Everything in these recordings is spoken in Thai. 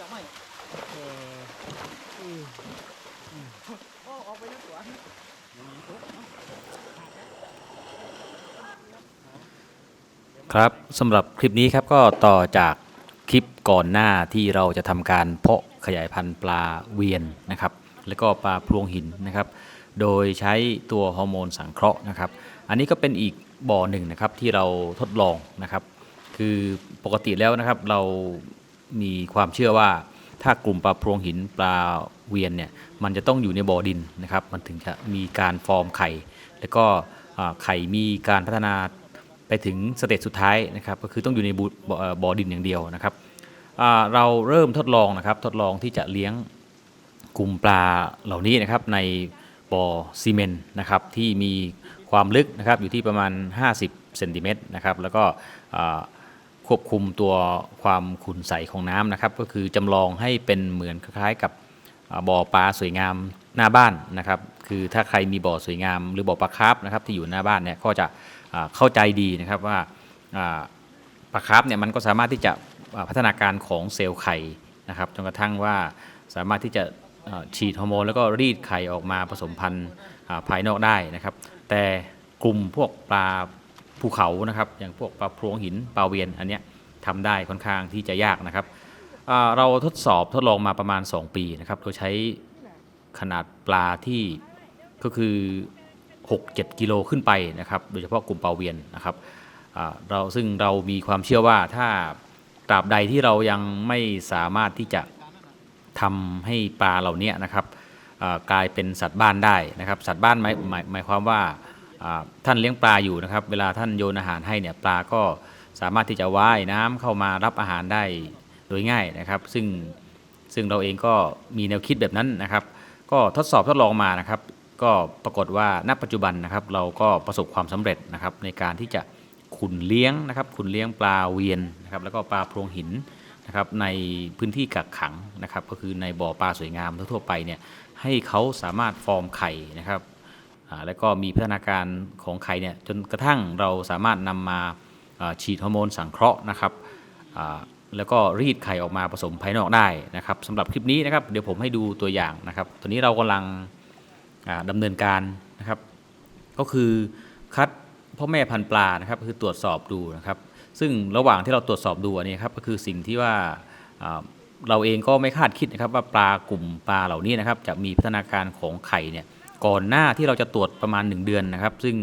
จะไม่โอ้ออกไปแล้วสวนครับสำหรับคลิปนี้ครับก็ต่อจากคลิปก่อนหน้าที่เราจะทำการเพาะขยายพันธุ์ปลาเวียนนะครับ แล้วก็ปลาพรวงหินนะครับ โดยใช้ตัวฮอร์โมนสังเคราะห์นะครับ อันนี้ก็เป็นอีกบ่อหนึ่งนะครับที่เราทดลองนะครับ คือปกติแล้วนะครับเรามีความเชื่อว่าถ้ากลุ่มปลาพรวงหินปลาเวียนเนี่ยมันจะต้องอยู่ในบ่อดินนะครับ มันถึงจะมีการฟอร์มไข่ แล้วก็ไข่มีการพัฒนาไปถึงสเตจสุดท้ายนะครับ ก็คือต้องอยู่ในบ่อเอ่อบ่อดินอย่างเดียวนะครับเราเริ่มทดลองนะครับทดลองที่จะเลี้ยงกลุ่มปลาเหล่านี้นะครับในบ่อซีเมนต์นะครับที่มีความลึกนะครับอยู่ที่ประมาณ 50เซนติเมตรนะครับแล้วก็ ควบคุมตัวความขุ่นใสของน้ำนะครับ ก็คือจำลองให้เป็นเหมือนคล้ายๆกับบ่อปลาสวยงามหน้าบ้านนะครับ คือถ้าใครมีบ่อสวยงามหรือบ่อปลาคาร์ฟนะครับที่อยู่หน้าบ้านเนี่ยก็จะเข้าใจดีนะครับว่าปลาคาร์ฟเนี่ยมันก็สามารถที่จะพัฒนาการของเซลล์ไข่นะครับจนกระทั่งว่าสามารถที่จะฉีดฮอร์โมนแล้วก็รีดไข่ออกมาผสมพันธุ์ภายนอกได้นะครับ แต่กลุ่มพวกปลา ภูเขานะครับ อย่างพวกปลาพรวงหินปลาเวียนอันเนี้ยทำได้ค่อนข้างที่จะยากนะครับเราทดสอบทดลองมาประมาณ 2 ปีนะครับโดยใช้ขนาดปลาที่ก็คือ 6-7 กิโลขึ้นไปนะครับ โดยเฉพาะกลุ่มปลาเวียนนะครับเราซึ่งเรามีความเชื่อว่าถ้าตราบใดที่เรายังไม่สามารถที่จะทำให้ปลาเหล่านี้นะครับกลายเป็นสัตว์บ้านได้นะครับ สัตว์บ้านหมายหมายความว่า ท่านเลี้ยงปลาอยู่นะครับ เวลาท่านโยนอาหารให้เนี่ยปลาก็สามารถที่จะว่ายน้ำเข้ามารับอาหารได้โดยง่ายนะครับ ซึ่งซึ่งเราเองก็มีแนวคิดแบบนั้นนะครับ ก็ทดสอบทดลองมานะครับ ก็ปรากฏว่าณปัจจุบันนะครับ เราก็ประสบความสำเร็จนะครับ ในการที่จะขุนเลี้ยงนะครับ ขุนเลี้ยงปลาเวียนนะครับ แล้วก็ปลาโพรงหินนะครับในพื้นที่กักขังนะครับ ก็คือในบ่อปลาสวยงามทั่วไปเนี่ยให้เขาสามารถฟอร์มไข่นะครับ แล้วก็มีพัฒนาการของไข่เนี่ยจนกระทั่งเราสามารถนำมาอ่าฉีดฮอร์โมนสังเคราะห์นะครับแล้วก็รีดไข่ออกมาผสมภายนอกได้นะครับสำหรับคลิปนี้นะครับเดี๋ยวผมให้ดูตัวอย่างนะครับตอนนี้เรากำลังอ่าดำเนินการนะครับ ก็คือคัดพ่อแม่พันธุ์ปลานะครับคือตรวจสอบดูนะครับ ซึ่งระหว่างที่เราตรวจสอบดูนนี้ครับก็คือสิ่งที่ว่าเราเองก็ไม่คาดคิดนะครับว่าปลากลุ่มปลาเหล่านี้นะครับจะมีพัฒนาการของไข่เนี่ย ก่อนหน้าที่เราจะตรวจประมาณ 1 เดือนนะครับ ซึ่ง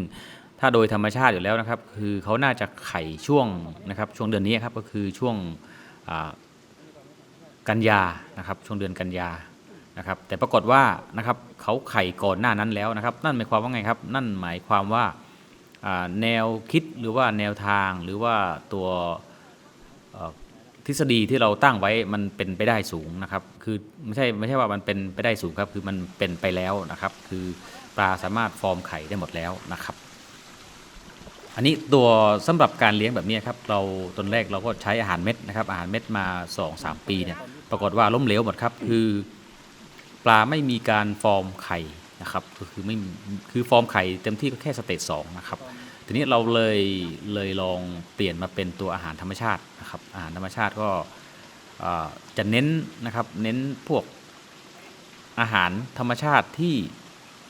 ถ้าโดยธรรมชาติอยู่แล้วนะครับ คือเขาน่าจะไข่ช่วงนะครับ ช่วงเดือนนี้ครับก็คือช่วงกันยานะครับ ช่วงเดือนกันยานะครับ แต่ปรากฏว่านะครับเขาไข่ก่อนหน้านั้นแล้วนะครับ นั่นหมายความว่าไงครับ นั่นหมายความว่าแนวคิดหรือว่าแนวทางหรือว่าตัว ทฤษฎีที่เราตั้งไว้มันเป็นไปได้สูงนะครับ คือไม่ใช่ไม่ใช่ว่ามันเป็นไปได้สูงครับ คือมันเป็นไปแล้วนะครับ คือปลาสามารถฟอร์มไข่ได้หมดแล้วนะครับ อันนี้ตัวสำหรับการเลี้ยงแบบนี้ครับ เราตอนแรกเราก็ใช้อาหารเม็ดนะครับ อาหารเม็ดมา 2-3 ปีเนี่ย ปรากฏว่าล้มเหลวหมดครับ คือปลาไม่มีการฟอร์มไข่นะครับ ก็คือไม่คือฟอร์มไข่เต็มที่ก็แค่สเตจสองนะครับ ทีนี้เราเลยเลยลองเปลี่ยนมาเป็นตัวอาหารธรรมชาตินะครับอาหารธรรมชาติก็จะเน้นนะครับเน้นพวกอาหารธรรมชาติที่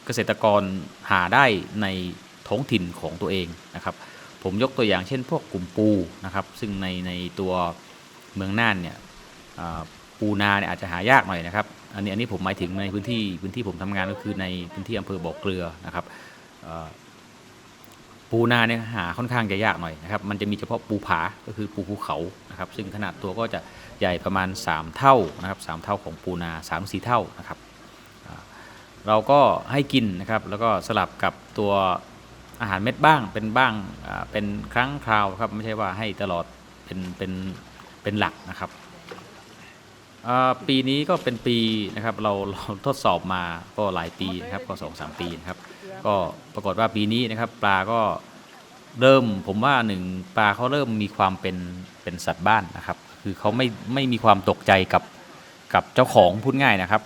เกษตรกรหาได้ในท้องถิ่นของตัวเองนะครับ ผมยกตัวอย่างเช่น พวกกลุ่มปูนะครับ ซึ่งในในตัวเมืองน่านเนี่ยปูนาเนี่ยอาจจะหายากหน่อยนะครับ อันนี้อันนี้ผมหมายถึงในพื้นที่พื้นที่ผมทำงานก็คือในพื้นที่อำเภอบ่อเกลือนะครับ ปูนาเนี่ยหาค่อนข้างจะยากหน่อยนะครับ มันจะมีเฉพาะปูผาก็คือปูภูเขานะครับ ซึ่งขนาดตัวก็จะใหญ่ประมาณ 3 เท่านะครับ3เท่าของปูนา3 4เท่านะครับ เราก็ให้กินนะครับ แล้วก็สลับกับตัวอาหารเม็ดบ้างเป็นบ้างเป็นครั้งคราวครับไม่ใช่ว่าให้ตลอดเป็นเป็นเป็นหลักนะครับปีนี้ก็เป็นปีนะครับเราเราทดสอบมาก็หลายปีนะครับก็สองสามปีนะครับ ก็ปรากฏว่าปีนี้นะครับ ปลาก็เริ่มผมว่าหนึ่งปลาเขาเริ่มมีความเป็นเป็นสัตว์บ้านนะครับ คือเขาไม่ไม่มีความตกใจกับกับเจ้าของพูดง่ายนะครับ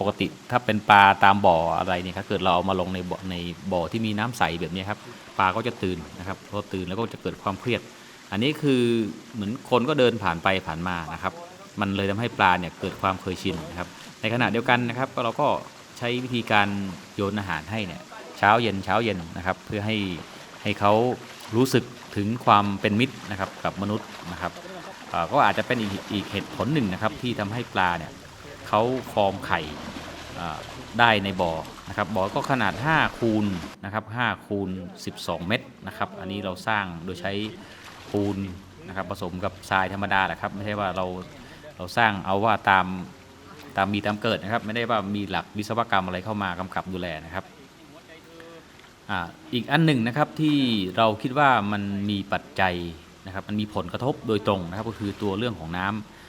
ปกติถ้าเป็นปลาตามบ่ออะไรเนี่ยครับเกิดเราเอามาลงในบ่อในบ่อที่มีน้ำใสแบบนี้ครับปลาก็จะตื่นนะครับพอตื่นแล้วก็จะเกิดความเครียด อันนี้คือเหมือนคนก็เดินผ่านไปผ่านมานะครับ มันเลยทำให้ปลาเนี่ยเกิดความเคยชินนะครับ ในขณะเดียวกันนะครับเราก็ใช้วิธีการโยนอาหารให้เนี่ย เช้าเย็นเช้าเย็นนะครับ เพื่อให้ให้เขารู้สึกถึงความเป็นมิตรนะครับกับมนุษย์นะครับก็อาจจะเป็นอีกอีกเหตุผลหนึ่งนะครับที่ทำให้ปลาเนี่ยเขาฟอร์มไข่ได้ในบ่อนะครับบ่อก็ขนาด 5 คูณนะครับ5คูณ 12 เมตรนะครับ อันนี้เราสร้างโดยใช้ปูนนะครับผสมกับทรายธรรมดาแหละครับไม่ใช่ว่าเราเราสร้างเอาว่าตามตามมีตามเกิดนะครับ ไม่ได้ว่ามีหลักวิศวกรรมอะไรเข้ามากำกับดูแลนะครับ อีกอันหนึ่งนะครับที่เราคิดว่ามันมีปัจจัยนะครับมันมีผลกระทบโดยตรงนะครับก็คือตัวเรื่องของน้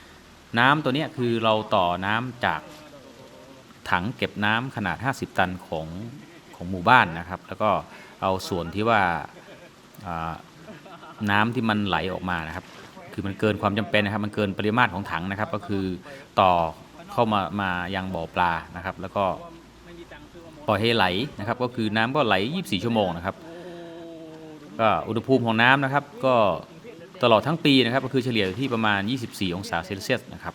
ำน้ำตัวนี้คือเราต่อน้ำจากถังเก็บน้ำขนาด 50 ตันของของหมู่บ้านนะครับ แล้วก็เอาส่วนที่ว่าน้ำที่มันไหลออกมานะครับ คือมันเกินความจำเป็นนะครับ มันเกินปริมาตรของถังนะครับ ก็คือต่อเข้ามามายังบ่อปลานะครับ แล้วก็ ปล่อยให้ไหลนะครับ ก็คือน้ำก็ไหล 24 ชั่วโมงนะครับก็อุณหภูมิของน้ำนะครับ ก็ตลอดทั้งปีนะครับ ก็คือเฉลี่ยที่ประมาณ 24 องศาเซลเซียสนะครับ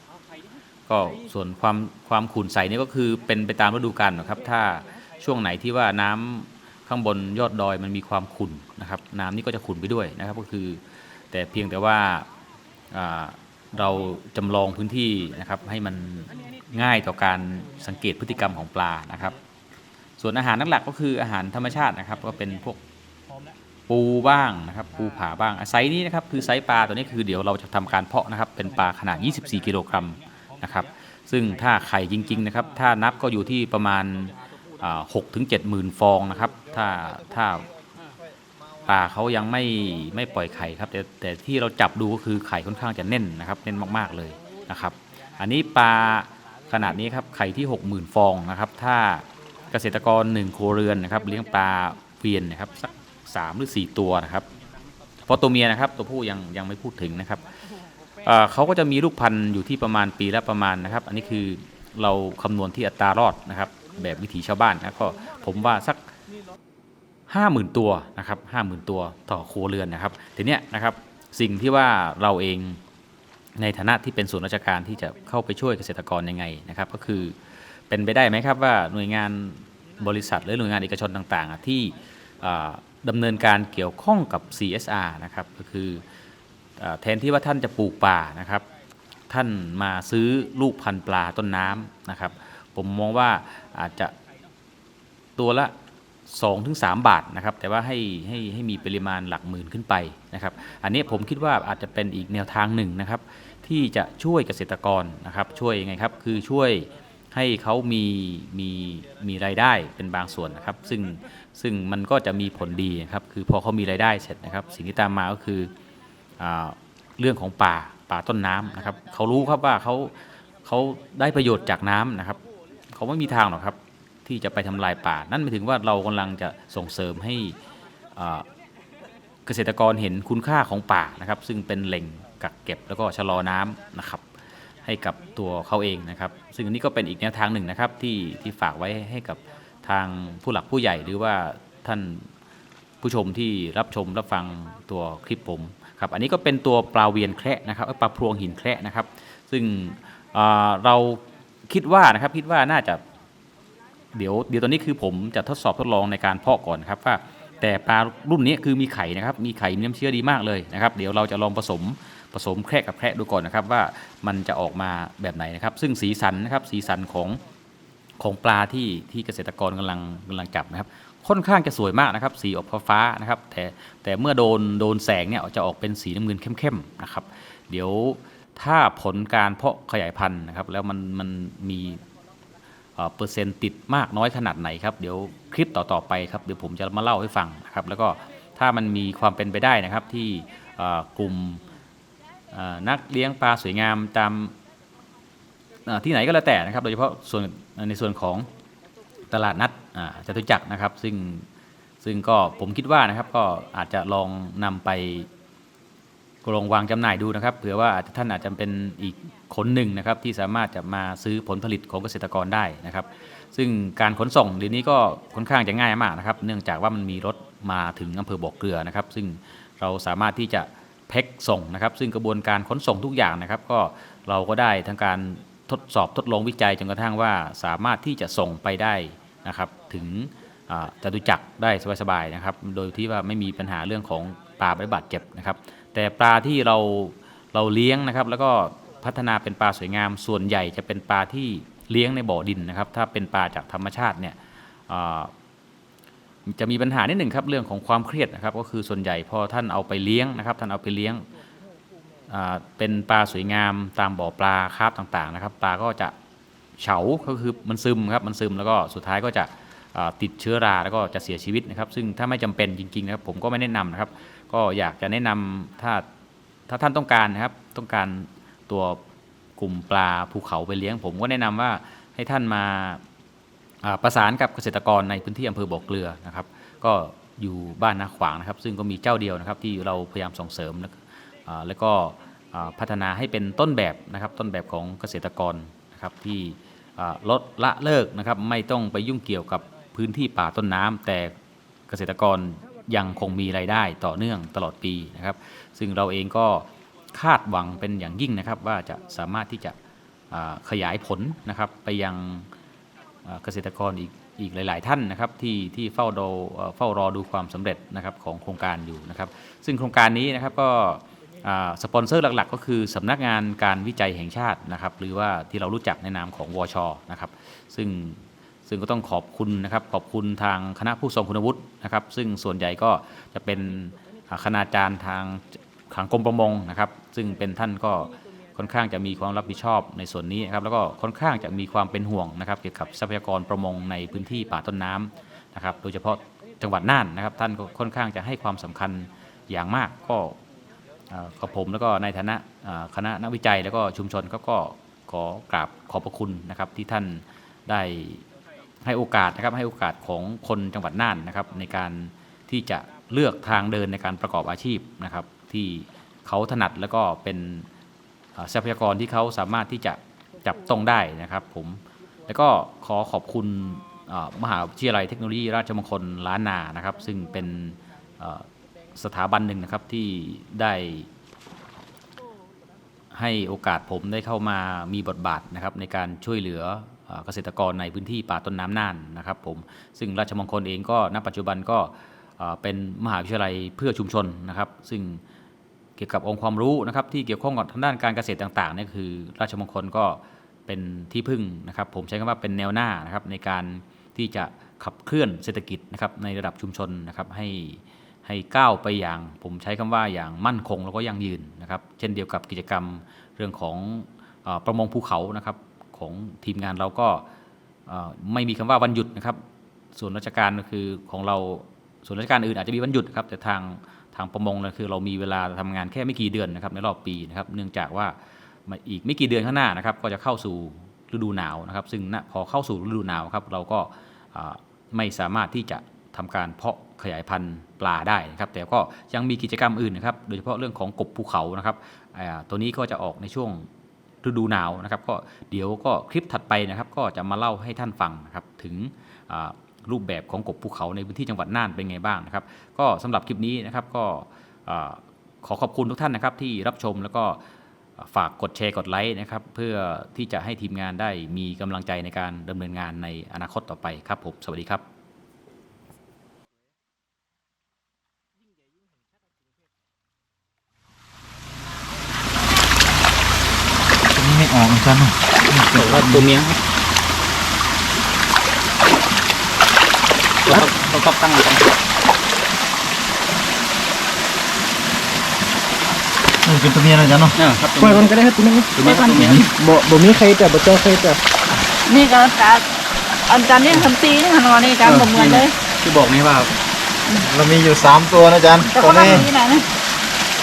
ก็ส่วนความความขุ่นใสนี่ก็คือเป็นไปตามฤดูกาลนะครับ ถ้าช่วงไหนที่ว่าน้ำข้างบนยอดดอยมันมีความขุ่นนะครับ น้ำนี่ก็จะขุ่นไปด้วยนะครับ ก็คือแต่เพียงแต่ว่าอ่าเราจำลองพื้นที่นะครับให้มันง่ายต่อการสังเกตพฤติกรรมของปลานะครับ ส่วนอาหารหลักๆก็คืออาหารธรรมชาตินะครับ ก็เป็นพวกปูบ้างนะครับปูผาบ้างไซส์นี้นะครับคือไซส์ปลาตัวนี้คือเดี๋ยวเราจะทำการเพาะนะครับเป็นปลาขนาด 24 กิโลกรัมนะครับซึ่งถ้าไข่จริงๆนะครับถ้านับก็อยู่ที่ประมาณหกถึงเจ็ดหมื่นฟองนะครับถ้าถ้าปลาเขายังไม่ไม่ปล่อยไข่ครับแต่แต่ที่เราจับดูก็คือไข่ค่อนข้างจะแน่นนะครับแน่นมากๆเลยนะครับ อันนี้ปลาขนาดนี้ครับไข่ที่ 60,000 ฟองนะครับถ้า เกษตรกร1ครัวเรือนนะครับ เลี้ยงปลาเวียนนะครับสัก3หรือ4ตัวนะครับเพราะตัวเมียนะครับตัวผู้ยังยังไม่พูดถึงนะครับเขาก็จะมีลูกพันธุ์อยู่ที่ประมาณปีละประมาณนะครับ อันนี้คือเราคำนวณที่อัตรารอดนะครับ แบบวิถีชาวบ้านนะก็ผมว่าสักห้าหมื่นตัวนะครับห้าหมื่นตัวต่อครัวเรือนนะครับทีเนี้ยนะครับสิ่งที่ว่าเราเองในฐานะที่เป็นส่วนราชการที่จะเข้าไปช่วยเกษตรกรยังไงนะครับ ก็คือ เป็นไปได้ไหมครับว่าหน่วยงานบริษัทหรือหน่วยงานเอกชนต่างๆ ที่ดำเนินการเกี่ยวข้องกับ CSR นะครับก็คือแทนที่ว่าท่านจะปลูกป่านะครับ ท่านมาซื้อลูกพันธุ์ปลาต้นน้ำนะครับ ผมมองว่าอาจจะตัวละ2-3ถึงบาทนะครับ แต่ว่าให้ให้ให้มีปริมาณหลักหมื่นขึ้นไปนะครับ อันนี้ผมคิดว่าอาจจะเป็นอีกแนวทางหนึ่งนะครับ ที่จะช่วยเกษตรกรนะครับ ช่วยยังไงครับ คือช่วย ให้เขามีมีมีรายได้เป็นบางส่วนนะครับ ซึ่งซึ่งมันก็จะมีผลดีนะครับคือพอเขามีรายได้เสร็จนะครับ สิ่งที่ตามมาก็คืออเรื่องของป่าป่าต้นน้ำนะครับเขารู้ครับว่าเขาเขาได้ประโยชน์จากน้ำนะครับเขาไม่มีทางหรอกครับที่จะไปทำลายป่า นั่นหมายถึงว่าเรากำลังจะส่งเสริมให้เกษตรกรเห็นคุณค่าของป่านะครับ ซึ่งเป็นแหล่งกักเก็บแล้วก็ชะลอน้ำนะครับ ให้กับตัวเขาเองนะครับ ซึ่งอันนี้ก็เป็นอีกแนวทางหนึ่งนะครับที่ที่ฝากไว้ให้กับทางผู้หลักผู้ใหญ่หรือว่าท่านผู้ชมที่รับชมรับฟังตัวคลิปผมครับอันนี้ก็เป็นตัวปลาเวียนแคระนะครับปลาพรวงหินแคระนะครับ ซึ่งเราคิดว่านะครับคิดว่าน่าจะเดี๋ยวเดี๋ยวตอนนี้คือผมจะทดสอบทดลองในการเพาะก่อนนครับว่าแต่ปลารุ่นนี้คือมีไข่นะครับ มีไข่มีน้ำเชื้อดีมากเลยนะครับ เดี๋ยวเราจะลองผสม ผสมแคระกับแคระดูก่อนนะครับว่ามันจะออกมาแบบไหนนะครับ ซึ่งสีสันนะครับสีสันของของปลาที่ที่เกษตรกรกำลังกำลังจับนะครับ ค่อนข้างจะสวยมากนะครับ สีออกฟ้าๆนะครับ แต่แต่เมื่อโดนโดนแสงเนี่ยจะออกเป็นสีน้ำเงินเข้มๆนะครับ เดี๋ยวถ้าผลการเพาะขยายพันธุ์นะครับ แล้วมันมันมีเอ่อเปอร์เซ็นต์ติดมากน้อยขนาดไหนครับ เดี๋ยวคลิปต่อๆไปครับเดี๋ยวผมจะมาเล่าให้ฟังนะครับ แล้วก็ถ้ามันมีความเป็นไปได้นะครับที่อ่อกลุ่ม นักเลี้ยงปลาสวยงามตามที่ไหนก็แล้วแต่นะครับ โดยเฉพาะส่วนในส่วนของตลาดนัดจตุจักรนะครับ ซึ่งซึ่งก็ผมคิดว่านะครับก็อาจจะลองนำไปลองวางจำหน่ายดูนะครับเผื่อว่าอาจจะท่านอาจจะเป็นอีกคนหนึ่งนะครับที่สามารถจะมาซื้อผลผลิตของเกษตรกรได้นะครับ ซึ่งการขนส่งเดี๋ยวนี้ก็ค่อนข้างจะง่ายมากนะครับ เนื่องจากว่ามันมีรถมาถึงอำเภอบ่อเกลือนะครับ ซึ่งเราสามารถที่จะ แพ็คส่งนะครับ ซึ่งกระบวนการขนส่งทุกอย่างนะครับ ก็เราก็ได้ทั้งการทดสอบทดลองวิจัยจนกระทั่งว่าสามารถที่จะส่งไปได้นะครับถึงจตุจักรได้สบายๆนะครับ โดยที่ว่าไม่มีปัญหาเรื่องของปลาไม่บาดเจ็บนะครับ แต่ปลาที่เราเราเลี้ยงนะครับ แล้วก็พัฒนาเป็นปลาสวยงามส่วนใหญ่จะเป็นปลาที่เลี้ยงในบ่อดินนะครับ ถ้าเป็นปลาจากธรรมชาติเนี่ย จะมีปัญหานิดหนึ่งครับเรื่องของความเครียดนะครับ ก็คือส่วนใหญ่พอท่านเอาไปเลี้ยงนะครับ ท่านเอาไปเลี้ยงเป็นปลาสวยงามตามบ่อปลาคาบต่างๆนะครับปลาก็จะเฉาก็คือมันซึมครับมันซึมแล้วก็สุดท้ายก็จะติดเชื้อราแล้วก็จะเสียชีวิตนะครับ ซึ่งถ้าไม่จำเป็นจริงๆนะครับผมก็ไม่แนะนำนะครับ ก็อยากจะแนะนำถ้าถ้าท่านต้องการนะครับต้องการตัวกลุ่มปลาภูเขาไปเลี้ยง ผมก็แนะนำว่าให้ท่านมา ประสานกับเกษตรกรในพื้นที่อำเภอบ่อเกลือนะครับ ก็อยู่บ้านนาขวางนะครับ ซึ่งก็มีเจ้าเดียวนะครับที่เราพยายามส่งเสริมแล้วก็พัฒนาให้เป็นต้นแบบนะครับต้นแบบของเกษตรกรนะครับที่ลดละเลิกนะครับไม่ต้องไปยุ่งเกี่ยวกับพื้นที่ป่าต้นน้ำแต่เกษตรกรยังคงมีรายได้ต่อเนื่องตลอดปีนะครับ ซึ่งเราเองก็คาดหวังเป็นอย่างยิ่งนะครับว่าจะสามารถที่จะขยายผลนะครับไปยัง เกษตรกรอีกอีกหลาย ๆ ท่านนะครับที่ที่เฝ้าดูเฝ้ารอดูความสำเร็จนะครับของโครงการอยู่นะครับ ซึ่งโครงการนี้นะครับก็สปอนเซอร์หลัก ๆ ก็คือสำนักงานการวิจัยแห่งชาตินะครับ หรือว่าที่เรารู้จักในนามของวชนะครับ ซึ่งซึ่งก็ต้องขอบคุณนะครับขอบคุณทางคณะผู้ทรงคุณวุฒินะครับ ซึ่งส่วนใหญ่ก็จะเป็นคณาจารย์ทางทางกรมประมงนะครับ ซึ่งเป็นท่านก็ ค่อนข้างจะมีความรับผิดชอบในส่วนนี้นะครับแล้วก็ค่อนข้างจะมีความเป็นห่วงนะครับเกี่ยวกับทรัพยากรประมงในพื้นที่ป่าต้นน้ำนะครับโดยเฉพาะจังหวัดน่านนะครับ ท่านก็ค่อนข้างจะให้ความสำคัญอย่างมากก็กับผมแล้วก็ในฐานะคณะนักวิจัยแล้วก็ชุมชนก็ก็ขอกราบขอบพระคุณนะครับที่ท่านได้ให้โอกาสนะครับให้โอกาสของคนจังหวัดน่านนะครับ ในการที่จะเลือกทางเดินในการประกอบอาชีพนะครับ ที่เขาถนัดแล้วก็เป็น ทรัพยากรที่เขาสามารถที่จะจับต้องได้นะครับผมแล้วก็ขอขอบคุณมหาวิทยาลัยเทคโนโลยีราชมงคลล้านนานะครับ ซึ่งเป็นสถาบันหนึ่งนะครับที่ได้ให้โอกาสผมได้เข้ามามีบทบาทนะครับในการช่วยเหลืออเกษตรกรในพื้นที่ป่าต้นน้ำน่านนะครับผมซึ่งราชมงคลเองก็ณปัจจุบันก็เป็นมหาวิทยาลัยเพื่อชุมชนนะครับ ซึ่ง เกี่ยวกับองค์ความรู้นะครับที่เกี่ยวข้องกับทางด้านการเกษตรต่างๆนี่คือราชมงคลก็เป็นที่พึ่งนะครับ ผมใช้คำว่าเป็นแนวหน้านะครับในการที่จะขับเคลื่อนเศรษฐกิจนะครับในระดับชุมชนนะครับให้ให้ก้าวไปอย่าง ผมใช้คำว่าอย่างมั่นคงแล้วก็ยั่งยืนนะครับ เช่นเดียวกับกิจกรรมเรื่องของอประมงภูเขานะครับของทีมงานเราก็ไม่มีคำว่าวันหยุดนะครับส่วนราชการก็คือของเราส่วนราชการอื่นอาจจะมีวันหยุดนะครับแต่ทาง ทางประมงเนี่ยคือเรามีเวลาทำงานแค่ไม่กี่เดือนนะครับในรอบปีนะครับเนื่องจากว่ามาอีกไม่กี่เดือนข้างหน้านะครับก็จะเข้าสู่ฤดูหนาวนะครับ ซึ่งพอเข้าสู่ฤดูหนาวครับเราก็ไม่สามารถที่จะทำการเพาะขยายพันธุ์ปลาได้นะครับ แต่ก็ยังมีกิจกรรมอื่นนะครับ โดยเฉพาะเรื่องของกบภูเขานะครับตัวนี้ก็จะออกในช่วงฤดูหนาวนะครับ ก็เดี๋ยวก็คลิปถัดไปนะครับ ก็จะมาเล่าให้ท่านฟังนะครับถึง รูปแบบของกบภูเขาในพื้นที่จังหวัดน่านเป็นไงบ้างนะครับ ก็สำหรับคลิปนี้นะครับก็อ่าขอขอบคุณทุกท่านนะครับที่รับชมแล้วก็ฝากกดแชร์กดไลค์นะครับ เพื่อที่จะให้ทีมงานได้มีกำลังใจในการดำเนินงานในอนาคตต่อไปครับผมสวัสดีครับนี่ไม่ออกเหมือนกันเนอะว่าตัวเมียครับ เราต้องตั้งเออเป็นตัวเมียนะจ๊ะเนาะครับปล่อยมันก็ได้ครับตัวนี้ตัวเมียตัวเมียบ่บ่มีใครแต่บ่เจอใครแต่นี่ก็การอันการเลี้ยงทำซีนี่ค่ะนอนนี่การบ่เหมือนเลยที่บอกนี่ว่าเรามีอยู่สามตัวนะจ๊ะแต่ตัวเขานี้ทำที่ไหนนะ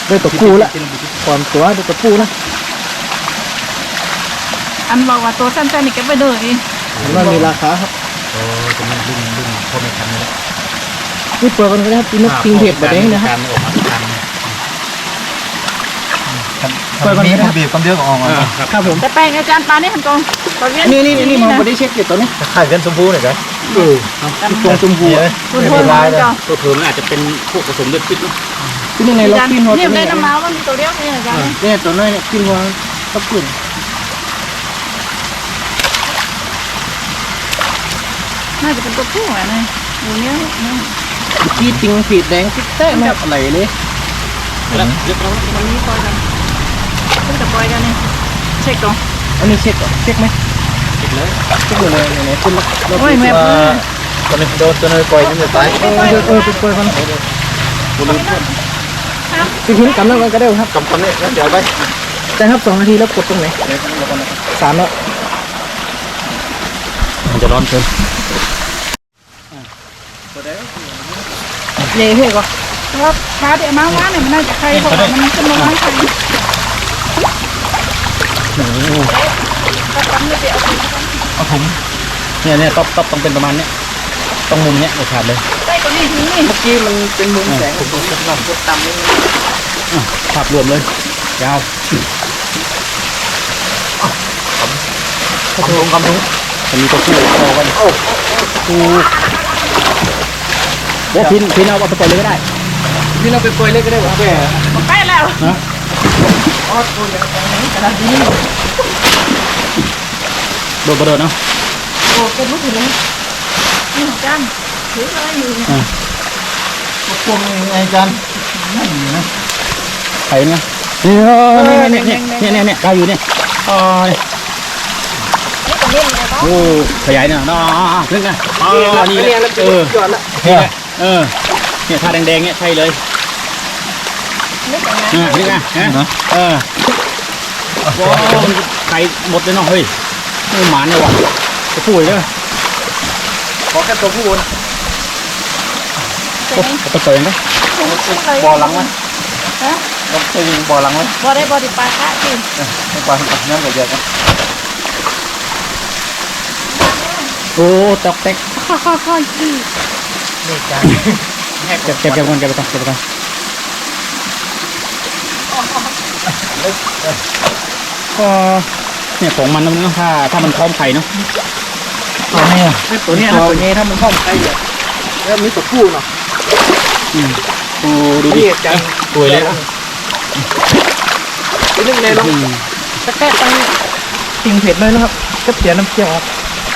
ด้วยตัวกูละความตัวด้วยตัวกูละอันบอกว่าตัวสั้นๆนี่เก็บไปเลยมันมีราคาครับ โอ้ตัวนี้รุ่นรุ่นพ่อแม่พันธุ์นี่แหละนี่เปิดมันก็ได้ครับตีนกกิงเห็บแบบนี้นะครับการออกมาทุกครั้งตัวมีคนบีบคนเดียวก็ออกมาครับครับผมแต่แปลงอาจารย์ปานี่หันกองตัวเลี้ยงนี่นี่นี่มันบ่ได้เช็คเก็บตัวนี้ไข่เป็นชมพูหน่อยจ้ะเออตรงชมพูเลยคุณไม่พ่อเป็นไรมาเลยจ้ะตัวเพิ่มนอาจจะเป็นพวกผสมเลือดพิษเนอะที่ที่นี่ในล็อกปิ้นหัวเนี่ตัยวได้นี้น้ำเมามันมีตัวเดียวนี่อาจารย์เนี่ยตัวน้อยเนี่ยปิ้นหัวตะกุ่น น่าจะเป็นตัวผู้อะนี่อยู่เนี้ยนี่กีติงฟีดแดงกิ๊กแต้ไม่อะไรเลยมันมีปล่อยกันเพิ่งจะปล่อยกันนี่เช็คก่อนอันนี้เช็คก่อนเช็คไหมเช็คเลยเช็คหมดเลยเนี่ยคุณโอ้ยแม่เอเพิ่งอตัวนี้โดนตัวนี้ปล่อยนี่จะตายเออเออไปปล่อยมันไปถึงกำลังก็ได้ครับกำคนนี้แล้วเดี๋ยวไปแต่ครับสองนาทีแล้วกดตรงไหนสามแล้วมันจะร้อนเกิน เย่เฮ้ยก็แต่ว่าขาเดี๋ยวมาว่าเนี่ยมันน่าจะใครเพราะว่ามันขึ้นมาว่างใครก็ตั้งไม่ไปเอาไปเอาถุงเนี่ยเนี่ยต๊อปต๊อปต้องเป็นประมาณเนี้ยต้องมุมเนี้ยเด็ดขาดเลยได้ตัวนี้ถึงนี่เมื่อกี้มันเป็นมุมแสงของผมสำหรับกดต่ำนี่อะภาพรวมเลยยาวกำลงกำลงมันมีตัวคู่คอกันคู่ โอ้พินพินเอาเอาไปปล่อยเลยก็ได้พี่เราไปปล่อยเลยก็ได้หรอแกใกล้แล้วโดดกระโดดเนาะโอ้เป็นลูกถึงเลยนี่อาจารย์ถืออะไรอยู่เนี่ยพวกนี้ไงจันนั่นอยู่นะไข่เนี่ยเนี่ยเนี่ยเนี่ยเนี่ยเนี่ยเนี่ยได้อยู่เนี่ยอ๋อ เนี่ยนี่ตัวนี้เนี่ยเขาโอ้ขยายเนี่ยอ๋อนึกนะอ๋อนี่เนี่ยแล้วเออหยอดละเนี่ยเออเนี่ยทาแดงๆเนี่ยใช่เลยนึกอย่างนั้นเนี่ยนึกนะฮะเออว้าวมันไข่หมดเลยเนาะเฮ้ยนี่หมานเนี่ยว่ะจะพูดเลยขอแค่ตัวผู้นะโอ้ไปเปิดนะบ่อหลังไหมฮะเราเคยยิงบ่อหลังไหมบ่ได้บ่ได้ปลาคะจริงไม่ปลานั่นก็เยอะกัน โอ้ตอกแตกค่อยๆสิเก็บเก็บเก็บก่อนเก็บก่อนเก็บก่อนก็เนี่ยของมันนะมันต้องถ้าถ้ามันพร้อมไข่เนาะตัวนี้ตัวเนี้ยตัวนี้ถ้ามันเข้าใกล้เนี่ยแล้วมีตัวผู้เนาะอืมดูดูดินี่จังสวยเลยไปนึ่งในลงอืมตะแกะตั้งติ่งเผ็ดเลยนะครับก็เสียน้ำเจียวออก